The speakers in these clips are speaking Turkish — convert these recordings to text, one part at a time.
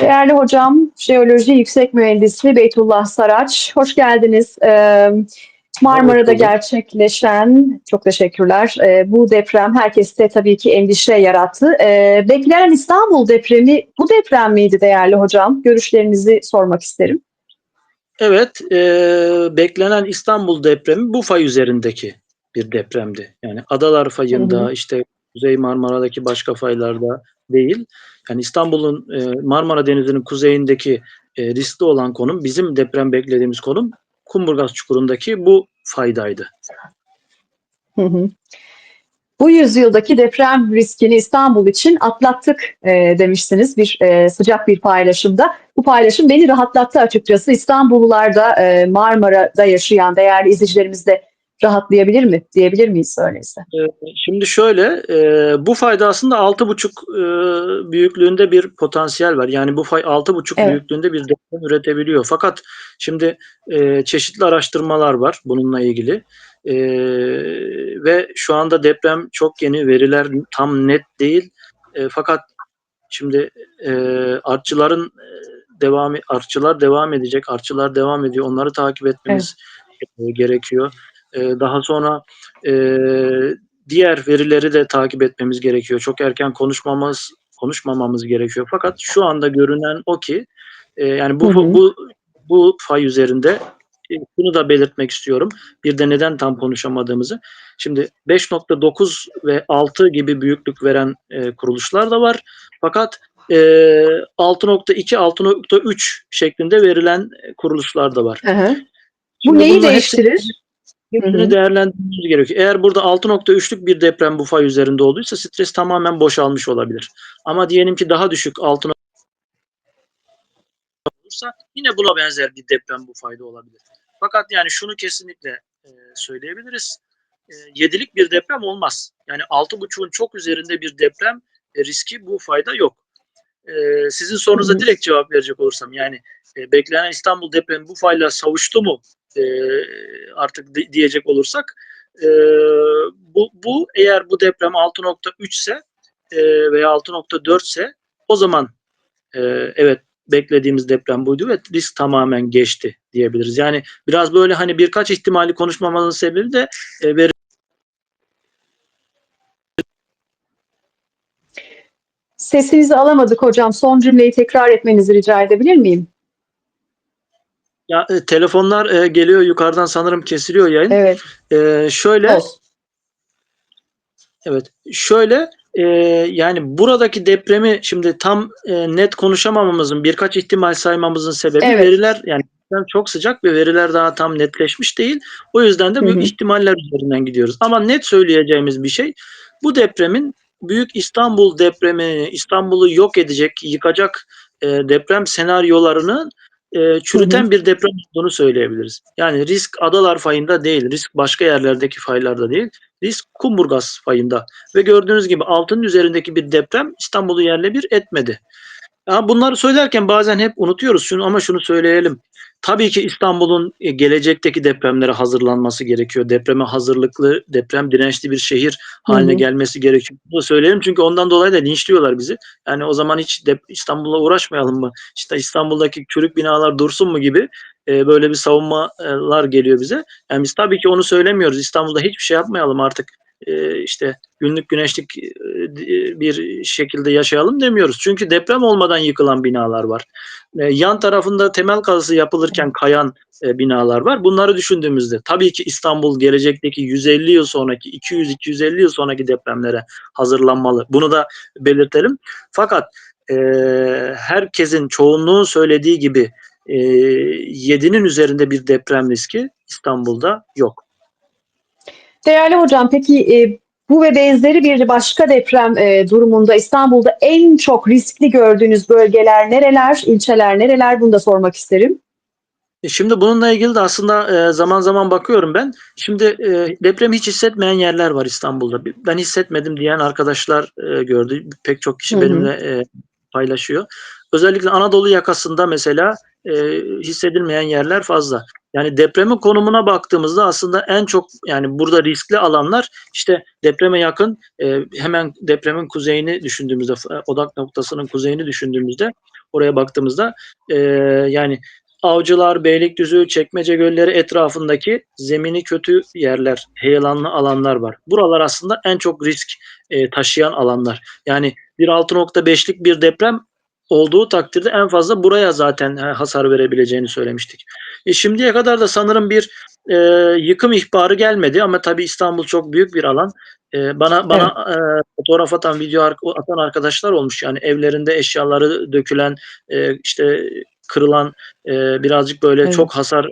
Değerli hocam, Jeoloji Yüksek Mühendisi Beytullah Saraç, hoş geldiniz. Ee, Marmara'da gerçekleşen, çok teşekkürler, Ee, bu deprem herkeste tabii ki endişe yarattı. Ee, beklenen İstanbul depremi bu deprem miydi değerli hocam? Görüşlerinizi sormak isterim. Evet, e, beklenen İstanbul depremi bu fay üzerindeki bir depremdi. Yani Adalar fayında, Hı hı. işte Kuzey Marmara'daki başka faylarda değil. Yani İstanbul'un e, Marmara Denizi'nin kuzeyindeki e, riskli olan konum, bizim deprem beklediğimiz konum Kumburgaz Çukuru'ndaki bu faydaydı. Hı hı. Bu yüzyıldaki deprem riskini İstanbul için atlattık e, demişsiniz bir e, sıcak bir paylaşımda. Bu paylaşım beni rahatlattı açıkçası. İstanbullular da e, Marmara'da yaşayan değerli izleyicilerimiz de rahatlayabilir mi diyebilir miyiz öyleyse? Şimdi şöyle, e, bu fayda aslında 6,5 e, büyüklüğünde bir potansiyel var. Yani bu fay 6,5 Evet. büyüklüğünde bir deprem üretebiliyor. Fakat şimdi e, çeşitli araştırmalar var bununla ilgili. Ve şu anda deprem çok yeni, veriler tam net değil. Fakat şimdi artçıların devam artçılar devam edecek, artçılar devam ediyor. Onları takip etmemiz e, gerekiyor. E, daha sonra e, diğer verileri de takip etmemiz gerekiyor. Çok erken konuşmamız konuşmamamız gerekiyor. Fakat şu anda görünen o ki e, yani bu Hı hı. bu bu fay üzerinde e, bunu da belirtmek istiyorum. Bir de neden tam konuşamadığımızı. Şimdi 5.9 ve 6 gibi büyüklük veren e, kuruluşlar da var. Fakat e, 6.2, 6.3 şeklinde verilen e, kuruluşlar da var. Hı hı. Bu Şimdi neyi bunun hepsi- değiştirir? Hepsini değerlendirmemiz gerekiyor. Eğer burada 6.3'lük bir deprem bu fay üzerinde olduysa stres tamamen boşalmış olabilir. Ama diyelim ki daha düşük 6 olursa yine buna benzer bir deprem bu fayda olabilir. Fakat yani şunu kesinlikle e, söyleyebiliriz. E, 7'lik bir deprem olmaz. Yani 6.5'un çok üzerinde bir deprem e, riski bu fayda yok. E, sizin sorunuza direkt cevap verecek olursam yani e, beklenen İstanbul depremi bu fayla savuştu mu e, artık di- diyecek olursak e, bu, bu eğer bu deprem 6.3 ise e, veya 6.4 ise o zaman e, evet beklediğimiz deprem buydu ve risk tamamen geçti diyebiliriz. Yani biraz böyle hani birkaç ihtimali konuşmamızın sebebi de e, veri Sesinizi alamadık hocam. Son cümleyi tekrar etmenizi rica edebilir miyim? Ya, e, telefonlar e, geliyor yukarıdan sanırım kesiliyor yayın. Evet. E, şöyle Olsun. Evet. Şöyle e, yani buradaki depremi şimdi tam e, net konuşamamamızın birkaç ihtimal saymamızın sebebi Evet. veriler yani çok sıcak ve veriler daha tam netleşmiş değil. O yüzden de Hı büyük hı. ihtimaller üzerinden gidiyoruz. Ama net söyleyeceğimiz bir şey bu depremin Büyük İstanbul depremi İstanbul'u yok edecek, yıkacak e, deprem senaryolarını e, çürüten bir deprem olduğunu söyleyebiliriz. Yani risk Adalar fayında değil, risk başka yerlerdeki faylarda değil, risk Kumburgaz fayında. Ve gördüğünüz gibi altının üzerindeki bir deprem İstanbul'u yerle bir etmedi. Ya bunları söylerken bazen hep unutuyoruz şunu ama şunu söyleyelim. Tabii ki İstanbul'un e, gelecekteki depremlere hazırlanması gerekiyor. Depreme hazırlıklı, deprem dirençli bir şehir haline Hı hı. gelmesi gerekiyor. Bunu söyleyelim çünkü ondan dolayı da linçliyorlar bizi. Yani o zaman hiç dep- İstanbul'la uğraşmayalım mı? İşte İstanbul'daki çürük binalar dursun mu gibi e, böyle bir savunmalar geliyor bize. Yani biz tabii ki onu söylemiyoruz. İstanbul'da hiçbir şey yapmayalım artık. E, işte günlük güneşlik e, bir şekilde yaşayalım demiyoruz. Çünkü deprem olmadan yıkılan binalar var. E, yan tarafında temel kazısı yapılırken kayan e, binalar var. Bunları düşündüğümüzde tabii ki İstanbul gelecekteki 150 yıl sonraki 200-250 yıl sonraki depremlere hazırlanmalı. Bunu da belirtelim. Fakat e, herkesin çoğunluğun söylediği gibi e, 7'nin üzerinde bir deprem riski İstanbul'da yok. Değerli hocam peki e, bu ve benzeri bir başka deprem e, durumunda İstanbul'da en çok riskli gördüğünüz bölgeler nereler, ilçeler nereler bunu da sormak isterim. E, Şimdi bununla ilgili de aslında e, zaman zaman bakıyorum ben. Şimdi e, depremi hiç hissetmeyen yerler var İstanbul'da. Ben hissetmedim diyen arkadaşlar gördü. Pek çok kişi benimle paylaşıyor. Özellikle Anadolu yakasında mesela hissedilmeyen yerler fazla. Yani depremin konumuna baktığımızda aslında en çok yani burada riskli alanlar işte depreme yakın e, hemen depremin kuzeyini düşündüğümüzde e, odak noktasının kuzeyini düşündüğümüzde oraya baktığımızda e, yani Avcılar, Beylikdüzü, Çekmece Gölleri etrafındaki zemini kötü yerler, heyelanlı alanlar var. Buralar aslında en çok risk e, taşıyan alanlar. Yani bir 6.5'lik bir deprem olduğu takdirde en fazla buraya zaten e, hasar verebileceğini söylemiştik. E, şimdiye kadar da sanırım bir e, yıkım ihbarı gelmedi ama tabii İstanbul çok büyük bir alan. E, bana bana e, fotoğraf atan, video atan arkadaşlar olmuş. Yani evlerinde eşyaları dökülen, e, işte kırılan, e, birazcık böyle Evet. çok hasar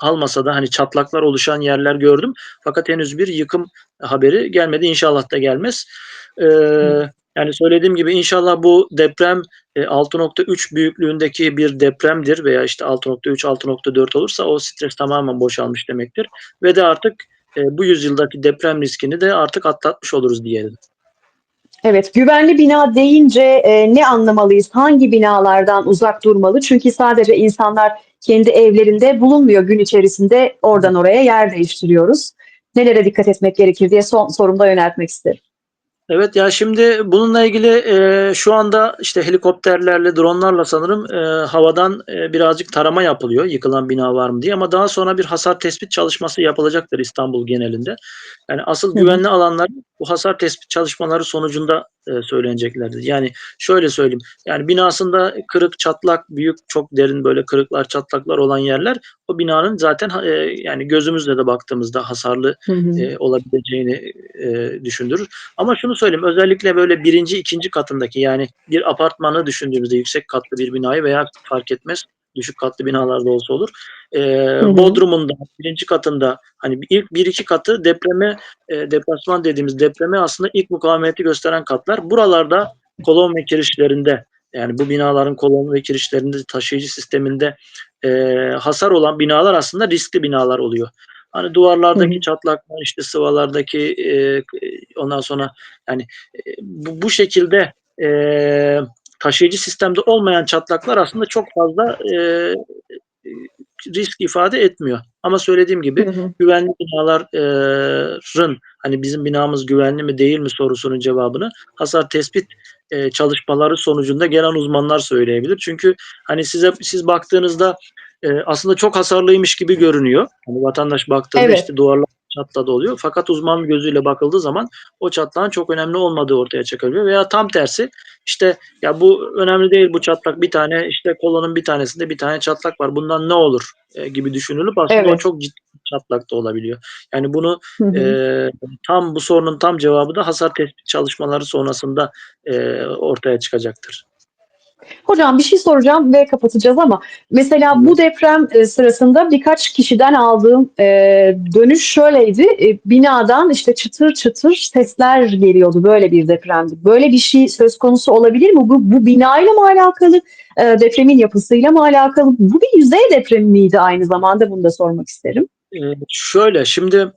almasa da hani çatlaklar oluşan yerler gördüm. Fakat henüz bir yıkım haberi gelmedi. İnşallah da gelmez. E, yani söylediğim gibi inşallah bu deprem e, 6.3 büyüklüğündeki bir depremdir veya işte 6.3 6.4 olursa o stres tamamen boşalmış demektir ve de artık e, bu yüzyıldaki deprem riskini de artık atlatmış oluruz diyelim. Evet, güvenli bina deyince e, ne anlamalıyız? Hangi binalardan uzak durmalı? Çünkü sadece insanlar kendi evlerinde bulunmuyor gün içerisinde oradan oraya yer değiştiriyoruz. Nelere dikkat etmek gerekir diye son sorumda yöneltmek isterim. Evet ya şimdi bununla ilgili e, şu anda işte helikopterlerle, dronlarla sanırım e, havadan e, birazcık tarama yapılıyor yıkılan bina var mı diye ama daha sonra bir hasar tespit çalışması yapılacaktır İstanbul genelinde. Yani asıl Hı güvenli alanlar bu hasar tespit çalışmaları sonucunda e, söyleneceklerdir. Yani şöyle söyleyeyim. Yani binasında kırık, çatlak, büyük, çok derin böyle kırıklar, çatlaklar olan yerler o binanın zaten e, yani gözümüzle de baktığımızda hasarlı Hı hı. e, olabileceğini e, düşündürür. Ama şunu söyleyeyim özellikle böyle birinci, ikinci katındaki yani bir apartmanı düşündüğümüzde yüksek katlı bir binayı veya fark etmez düşük katlı binalarda olsa olur. E, hı. Bodrum'unda birinci katında hani ilk bir iki katı depreme e, deplasman dediğimiz depreme aslında ilk mukavemeti gösteren katlar. Buralarda kolon ve kirişlerinde yani bu binaların kolon ve kirişlerinde taşıyıcı sisteminde e, hasar olan binalar aslında riskli binalar oluyor. Hani duvarlardaki hı. çatlaklar, işte sıvalardaki e, ondan sonra yani e, bu, bu şekilde e, taşıyıcı sistemde olmayan çatlaklar aslında çok fazla e, risk ifade etmiyor. Ama söylediğim gibi Hı hı. güvenli binaların hani bizim binamız güvenli mi değil mi sorusunun cevabını hasar tespit e, çalışmaları sonucunda gelen uzmanlar söyleyebilir. Çünkü hani size siz baktığınızda e, aslında çok hasarlıymış gibi görünüyor. Hani vatandaş baktığında Evet. işte duvarlar çatladı oluyor. Fakat uzman gözüyle bakıldığı zaman o çatlağın çok önemli olmadığı ortaya çıkabiliyor. Veya tam tersi işte ya bu önemli değil bu çatlak bir tane işte kolonun bir tanesinde bir tane çatlak var. Bundan ne olur e, gibi düşünülüp aslında o Evet. çok ciddi çatlak da olabiliyor. Yani bunu Hı hı. e, tam bu sorunun tam cevabı da hasar tespit çalışmaları sonrasında e, ortaya çıkacaktır. Hocam bir şey soracağım ve kapatacağız ama mesela bu deprem e, sırasında birkaç kişiden aldığım e, dönüş şöyleydi. E, binadan işte çıtır çıtır sesler geliyordu. Böyle bir depremdi. Böyle bir şey söz konusu olabilir mi? Bu, bu binayla mı alakalı? E, depremin yapısıyla mı alakalı? Bu bir yüzey depremi miydi aynı zamanda? Bunu da sormak isterim. E, şöyle şimdi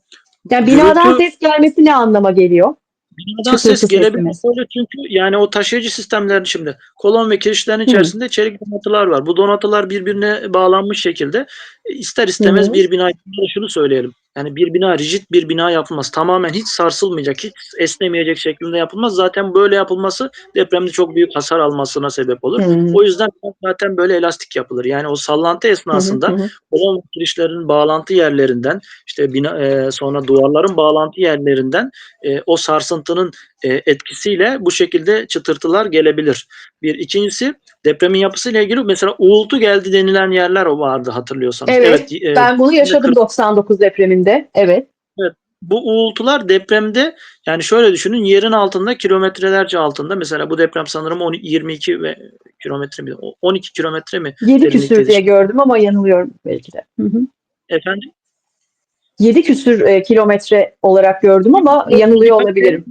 Yani binadan Gürültü- ses gelmesi ne anlama geliyor? Binadan ses mesela. Böyle çünkü yani o taşıyıcı sistemlerin şimdi kolon ve kirişlerin Hı. içerisinde çelik donatılar var. Bu donatılar birbirine bağlanmış şekilde e, ister istemez Hı hı. bir bina şunu söyleyelim. Yani bir bina rigid bir bina yapılmaz. Tamamen hiç sarsılmayacak, hiç esnemeyecek şeklinde yapılmaz. Zaten böyle yapılması depremde çok büyük hasar almasına sebep olur. Hı. O yüzden zaten böyle elastik yapılır. Yani o sallantı esnasında kolon ve kirişlerin bağlantı yerlerinden işte bina e, sonra duvarların bağlantı yerlerinden e, o sarsıntının e, etkisiyle bu şekilde çıtırtılar gelebilir. Bir ikincisi depremin yapısıyla ilgili mesela uğultu geldi denilen yerler o vardı hatırlıyorsanız. Evet, e, Ben bunu yaşadım kırk- 99 depreminde. Evet. bu uğultular depremde yani şöyle düşünün yerin altında kilometrelerce altında mesela bu deprem sanırım 10, 22 ve kilometre mi 12 kilometre mi 7 küsür diye gördüm ama yanılıyorum belki de. Hı hı. Efendim 7 küsür e, kilometre olarak gördüm ama yanılıyor olabilirim.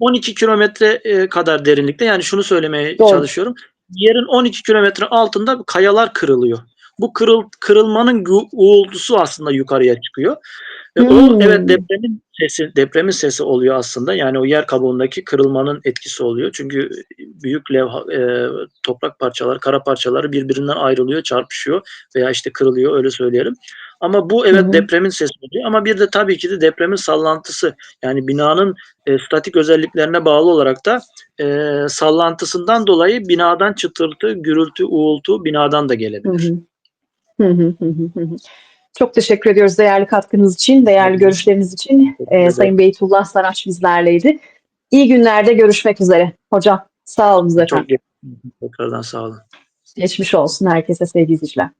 12 kilometre e, kadar derinlikte yani şunu söylemeye Doğru. çalışıyorum. Yerin 12 kilometre altında kayalar kırılıyor. Bu kırıl, kırılmanın uğultusu aslında yukarıya çıkıyor. Ve o Hmm. evet depremin sesi depremin sesi oluyor aslında. Yani o yer kabuğundaki kırılmanın etkisi oluyor. Çünkü büyük levha, e, toprak parçaları, kara parçaları birbirinden ayrılıyor, çarpışıyor veya işte kırılıyor öyle söyleyelim. Ama bu evet Hı hı. depremin sesi oluyor. Ama bir de tabii ki de depremin sallantısı. Yani binanın e, statik özelliklerine bağlı olarak da e, sallantısından dolayı binadan çıtırtı, gürültü, uğultu binadan da gelebilir. hı. Hı hı, hı hı, hı hı. Çok teşekkür ediyoruz değerli katkınız için, değerli görüşleriniz için. Ee. Sayın Beytullah Saraç bizlerleydi. İyi günlerde görüşmek üzere. Hocam sağ olun efendim. Çok tekrardan sağ olun. Geçmiş olsun herkese sevgili izleyiciler.